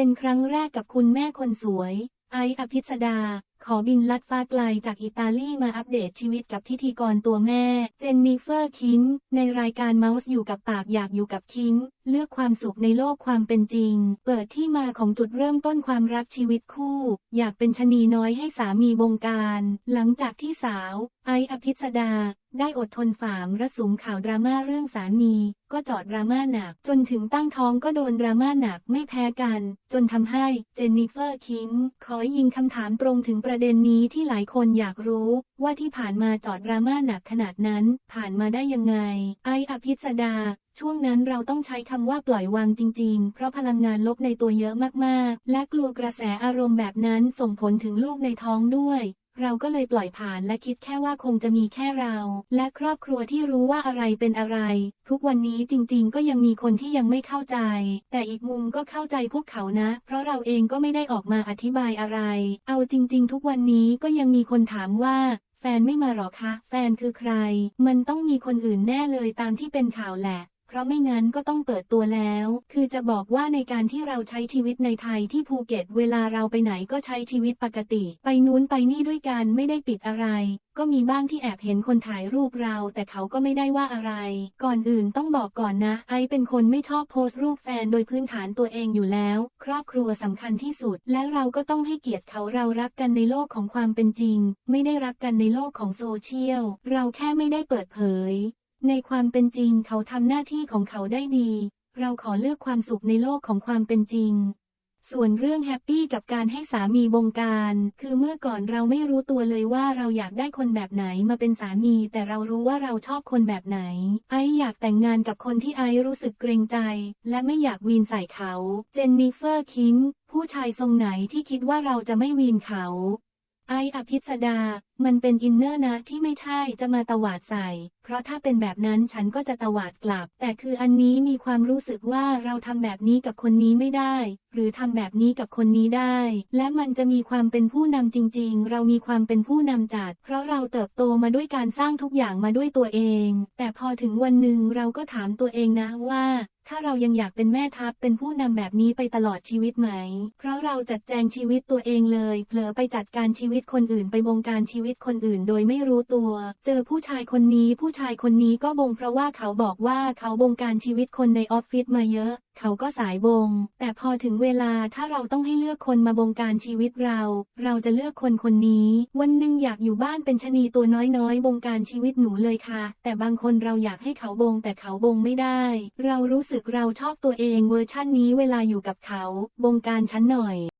เป็นครั้งแรกกับคุณแม่คนสวย ไอซ์อภิสดา ขอบินลัดฟ้าไกลจากอิตาลีมาอัปเดตชีวิตกับพิธีกรตัวแม่ เจนนิเฟอร์คิงในรายการเมาส์อยู่กับปากอยากอยู่กับคิงเลือกความสุขในโลกความเป็นจริง เปิดที่มาของจุดเริ่มต้นความรักชีวิตคู่ อยากเป็นชะนีน้อยให้สามีบงการ หลังจากที่สาว ไออภิสดา ได้อดทนฝ่ามระสุมข่าวดราม่าเรื่องสามี ก็จอดดราม่าหนัก จนถึงตั้งท้องก็โดนดราม่าหนักไม่แพ้กัน จนทำให้เจนนิเฟอร์คิมขอยิงคำถามตรงถึงประเด็นนี้ที่หลายคนอยากรู้ว่าที่ผ่านมาจอดดราม่าหนักขนาดนั้น ผ่านมาได้ยังไง ไออภิสดา ช่วงนั้นเราต้องใช้คำว่าปล่อยวางจริง ๆ เพราะพลังงานลบในตัวเยอะมากๆ และกลัวกระแสอารมณ์แบบนั้นส่งผลถึงลูกในท้องด้วย เราก็เลยปล่อยผ่านและคิดแค่ว่าคงจะมีแค่เรา และครอบครัวที่รู้ว่าอะไรเป็นอะไร ทุกวันนี้จริงๆ ก็ยังมีคนที่ยังไม่เข้าใจ แต่อีกมุมก็เข้าใจพวกเขานะ เพราะเราเองก็ไม่ได้ออกมาอธิบายอะไร เอาจริง ๆ ทุกวันนี้ก็ยังมีคนถามว่าแฟนไม่มาหรอคะ แฟนคือใคร มันต้องมีคนอื่นแน่เลยตามที่เป็นข่าวแหละ เพราะไม่งั้นก็ต้องเปิดตัวแล้ว คือจะบอกว่าในการที่เราใช้ชีวิตในไทยที่ภูเก็ต เวลาเราไปไหนก็ใช้ชีวิตปกติ ไปนู้นไปนี่ด้วยกันไม่ได้ปิดอะไร ก็มีบ้างที่แอบเห็นคนถ่ายรูปเรา แต่เขาก็ไม่ได้ว่าอะไร ก่อนอื่นต้องบอกก่อนนะ ไอเป็นคนไม่ชอบโพสต์รูปแฟนโดยพื้นฐานตัวเองอยู่แล้ว ครอบครัวสำคัญที่สุด และเราก็ต้องให้เกียรติเขาเรารักกันในโลกของความเป็นจริง ไม่ได้รักกันในโลกของโซเชียล เราแค่ไม่ได้เปิดเผย ในความเป็นจริงเขาทำหน้าที่ของเขาได้ดี เราขอเลือกความสุขในโลกของความเป็นจริง ส่วนเรื่องแฮปปี้กับการให้สามีบงการ คือเมื่อก่อนเราไม่รู้ตัวเลยว่าเราอยากได้คนแบบไหนมาเป็นสามี แต่เรารู้ว่าเราชอบคนแบบไหน ไออยากแต่งงานกับคนที่ไอรู้สึกเกรงใจ และไม่อยากวีนใส่เขา เจนนิเฟอร์คิงผู้ชายทรงไหนที่คิดว่าเราจะไม่วีนเขา ไออภิสดา มันเป็นอินเนอร์นะที่ไม่ใช่จะมาตวาดใส่ เพราะถ้าเป็นแบบนั้นฉันก็จะตวาดกลับ แต่คืออันนี้มีความรู้สึกว่าเราทำแบบนี้กับคนนี้ไม่ได้ หรือทำแบบนี้กับคนนี้ได้ และมันจะมีความเป็นผู้นำจริง ๆ เรามีความเป็นผู้นำจัด เพราะเราเติบโตมาด้วยการสร้างทุกอย่างมาด้วยตัวเอง แต่พอถึงวันหนึ่งเราก็ถามตัวเองนะว่า ถ้าเรายังอยากเป็นแม่ทัพเป็นผู้นำแบบนี้ไปตลอดชีวิตไหม เพราะเราจัดแจงชีวิตตัวเองเลย เผลอไปจัดการชีวิตคนอื่นไปบงการชีวิตคนอื่นโดยไม่รู้ตัว เจอผู้ชายคนนี้ผู้ชายคนนี้ก็บงเพราะว่าเขาบอกว่าเขาบงการชีวิตคนในออฟฟิศมาเยอะ เขาก็สายบง แต่พอถึงเวลาถ้าเราต้องให้เลือกคนมาบงการชีวิตเรา เราจะเลือกคนคนนี้ วันหนึ่งอยากอยู่บ้านเป็นชนีตัวน้อยๆ บงการชีวิตหนูเลยค่ะ แต่บางคนเราอยากให้เขาบง แต่เขาบงไม่ได้ เรารู้สึกเราชอบตัวเองเวอร์ชั่นนี้เวลาอยู่กับเขา บงการฉันหน่อย